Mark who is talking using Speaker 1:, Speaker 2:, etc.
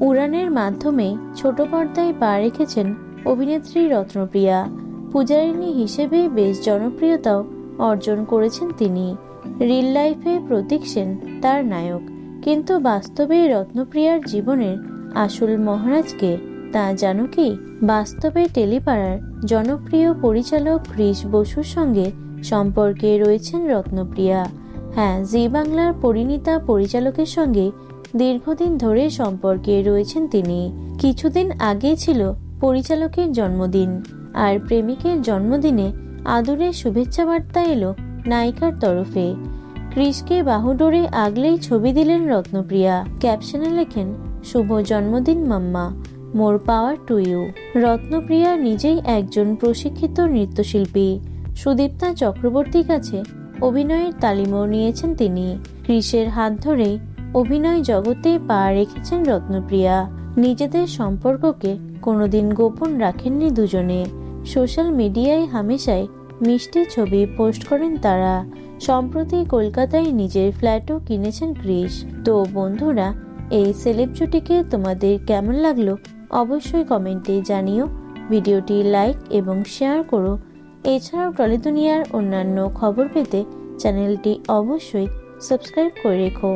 Speaker 1: উড়ানের মাধ্যমে ছোট পর্দায় পা রেখেছেন অভিনেত্রী রত্নপ্রিয়া। পূজারিণী হিসেবে বেশ জনপ্রিয়তাও অর্জন করেছেন তিনি। রিল লাইফে প্রতীক সেন তার নায়ক। কিন্তু বাস্তবে রত্নপ্রিয়ার জীবনের আসল মহারাজকে তা জানো কি? বাস্তবে টেলিপাড়ার জনপ্রিয় পরিচালক ক্রিস বসুর সঙ্গে সম্পর্কে রয়েছেন রত্নপ্রিয়া। হ্যাঁ জি বাংলার পরিণীতা পরিচালকের সঙ্গে দীর্ঘদিন ধরে সম্পর্কে রয়েছেন তিনি। কিছুদিন আগে ছিল পরিচালকের জন্মদিন। আর প্রেমিকের জন্মদিনে আদরের শুভেচ্ছা বার্তা এলো নায়িকার তরফে। ক্রিসকে বাহুডোরে আগলেই ছবি দিলেন রত্নপ্রিয়া। ক্যাপশনে লেখেন, শুভ জন্মদিন মাম্মা, মোর পাওয়ার টু ইউ। রত্নপ্রিয়া নিজেই একজন প্রশিক্ষিত নৃত্যশিল্পী। সুদীপ্তা চক্রবর্তীর কাছে অভিনয়ের তালিমও নিয়েছেন তিনি। ক্রিসের হাত ধরেই অভিনয় জগতে পা রেখেছেন রত্নপ্রিয়া। নিজেদের সম্পর্ককে কোনোদিন গোপন রাখেননি দুজনে। সোশ্যাল মিডিয়ায় হামেশাই মিষ্টি ছবি পোস্ট করেন তারা। সম্প্রতি কলকাতায় নিজের ফ্ল্যাটও কিনেছেন ক্রিস তো বন্ধুরা, এই সেলেব জুটিকে তোমাদের কেমন লাগল অবশ্যই কমেন্টে জানিও। ভিডিওটি লাইক এবং শেয়ার করো। এছাড়াও টলি দুনিয়ার অন্যান্য খবর পেতে চ্যানেলটি অবশ্যই সাবস্ক্রাইব করে রেখো।